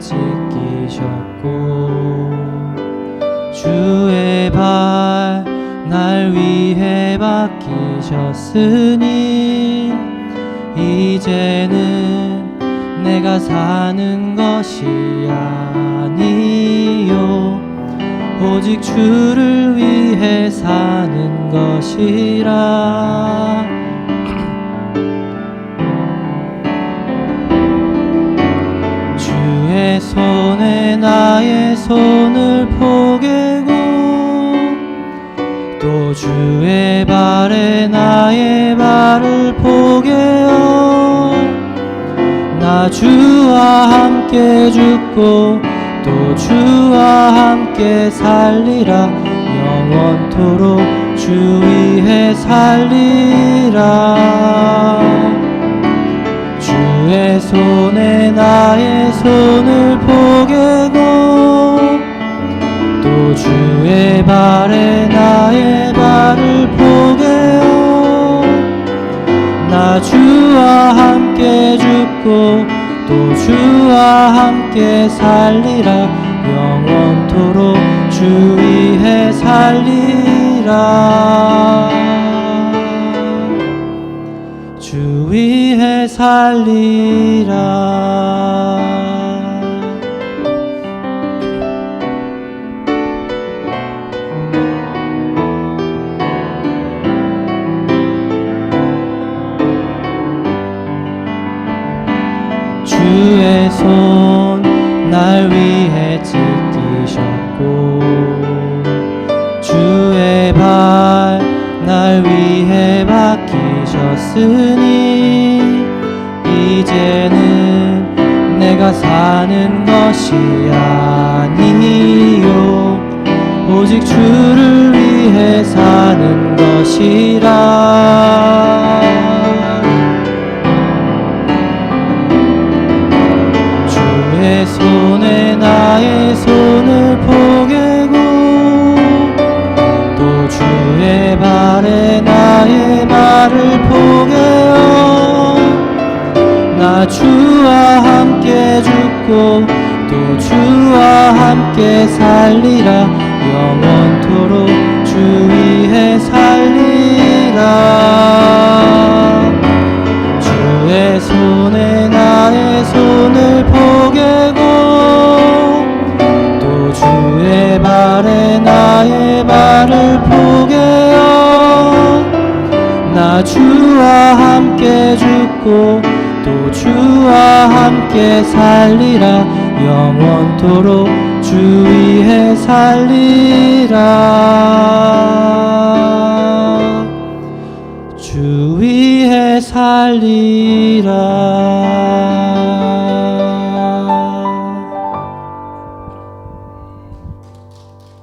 찢기셨고 주의 발 날 위해 박히셨으니 이제는 내가 사는 것이 아니요. 오직 주를 위해 사는 것이라 나의 손을 포개고 또 주의 발에 나의 발을 포개어 나 주와 함께 죽고 또 주와 함께 살리라. 영원토록 주 위해 살리라. 주의 손에 나의 손을 포개 주의 발에 나의 발을 포개어 나 주와 함께 죽고 또 주와 함께 살리라. 영원토록 주 위해 살리라. 주 위해 살리라 손 날 위해 찢기셨고 주의 발 날 위해 박히셨으니 이제는 내가 사는 것이 아니 손을 포개고 또 주의 발에 나의 발을 포개어 나 주와 함께 죽고 또 주와 함께 살리라. 영원토록 주 위해 살리라 주의 발에 나의 발을 포개어 나 주와 함께 죽고 또 주와 함께 살리라. 영원토록 주 위해 살리라. 주 위해 살리라